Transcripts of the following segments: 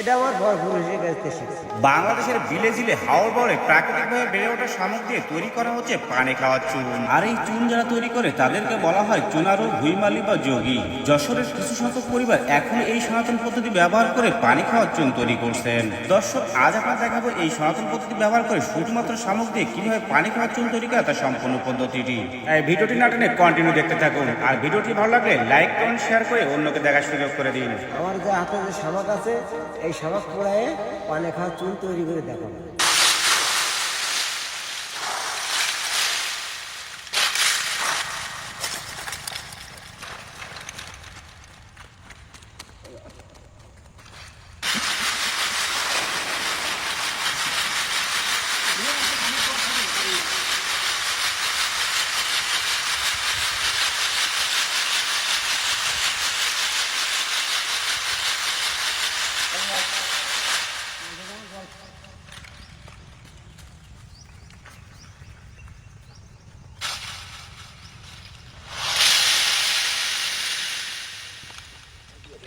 এটা আমার পরপুরুষের কাছ থেকে শিখছি। বাংলাদেশের বিলে জিলে হাওড় বলে প্রাকৃতিকভাবে বেড়ে ওঠা শামুক দিয়ে তৈরি করা হচ্ছে পানি খাওয়ার চুন। আর এই চুন যারা তৈরি করে তাদেরকে বলা হয় চুনারু ভুইমালি বা যোগী। যশোরের কিছু সংখ্যক পরিবার এখন এই সনাতন পদ্ধতি ব্যবহার করে পানি খাওয়ার চুন তৈরি করছেন। দর্শক আজ আপনার দেখাবো এই সনাতন পদ্ধতি ব্যবহার করে শুধুমাত্র শামুক দিয়ে কীভাবে পানি খাওয়ার চুন তৈরি করা তার সম্পূর্ণ পদ্ধতিটি। এই ভিডিওটি না টেনে কন্টিনিউ দেখতে থাকুন। আর ভিডিওটি ভালো লাগলে লাইক কমেন্ট শেয়ার করে অন্যকে দেখার সুযোগ করে দিন। আমার যে হাতে যে শামাক আছে এই সবাক পোড়ায় পানে খাওয়া চুল তৈরি করে দেখাবো।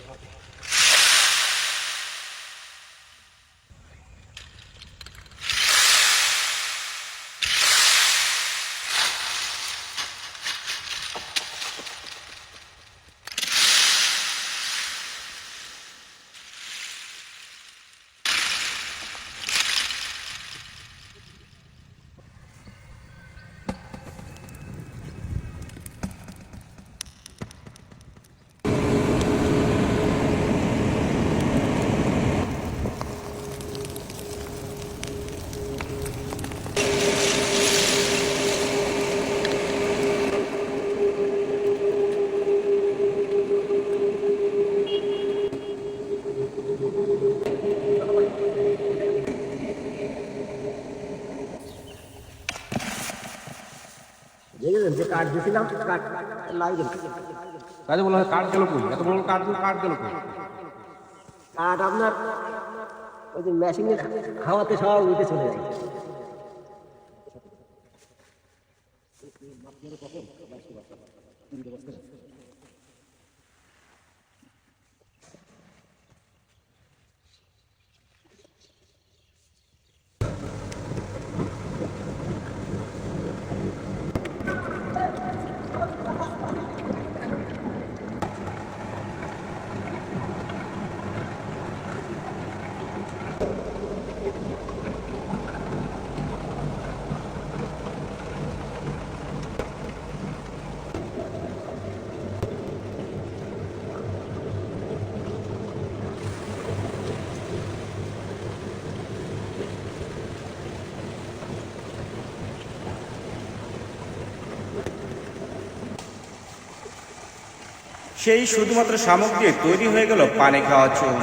হবে কাজে বলা হয় কাঠ গেল কই? এত বড় কাঠ কাঠ গেল কই? কাঠ আপনার ওই যে মেশিনে খাওয়াতে সব উঠে চলে যায় সেই শুধুমাত্র দিয়ে তৈরি হয়ে গেল পানি খাওয়ার চুন